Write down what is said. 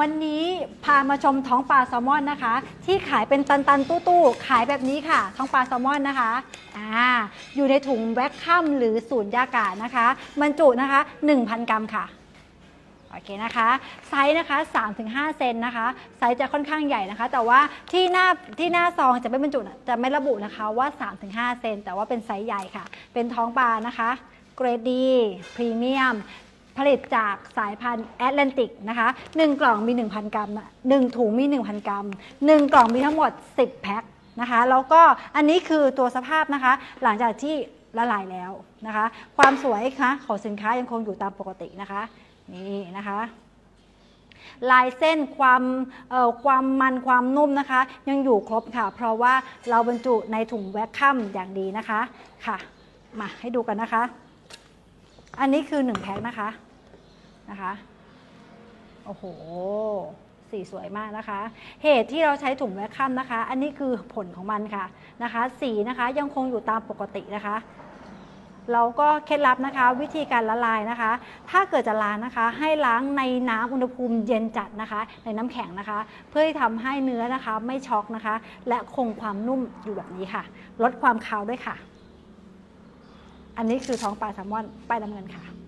วันนี้พามาชมท้องปลาแซลมอนนะคะ ที่ขายเป็นตันๆตู้ๆขายแบบนี้ค่ะ ท้องปลาแซลมอนนะคะอ่าอยู่ในถุงแวคคัมหรือสูญญากาศนะคะบรรจุนะคะ 1,000 กรัมค่ะโอเคนะคะ ไซส์นะคะ 3-5 เซนนะคะ ไซส์จะค่อนข้างใหญ่นะคะ แต่ว่าที่หน้าที่หน้าซองจะไม่บรรจุจะไม่ระบุนะคะว่า 3-5 เซนแต่ว่าเป็นไซส์ใหญ่ค่ะ เป็นท้องปลานะคะเกรดดีพรีเมียม ผลิตจากสายพันธุ์แอตแลนติกนะคะ1กล่องมี 1,000 กรัมอะ1ถุงมี 1,000 กรัม 1 กล่องมีทั้งหมด 10 แพ็คนะคะแล้วก็อันนี้คือตัวสภาพนะคะ หลังจากที่ละลายแล้วนะคะ ความสวยคะของสินค้ายังคงอยู่ตามปกตินะคะ นี่นะคะลายเส้นความเอ่อความมันความนุ่มนะคะ ยังอยู่ครบค่ะ เพราะว่าเราบรรจุในถุงแวคคัมอย่างดีนะคะค่ะ มาให้ดูกันนะคะ อันนี้คือ1แพ็คนะคะ นะคะ โอ้โห สีสวยมากนะคะ เหตุที่เราใช้ถุงแวคคัมนะคะ อันนี้คือผลของมันค่ะนะคะ สีนะคะยังคงอยู่ตามปกตินะคะเราก็เคล็ดลับนะคะ วิธีการละลายนะคะ ถ้าเกิดจะล้างนะคะ ให้ล้างในน้ำอุณหภูมิเย็นจัดนะคะ ในน้ำแข็งนะคะ เพื่อที่ทำให้เนื้อนะคะ ไม่ช็อกนะคะ และคงความนุ่มอยู่แบบนี้ค่ะ ลดความคาวด้วยค่ะ อันนี้คือท้องปลาแซลมอนป้ายน้ำเงินค่ะ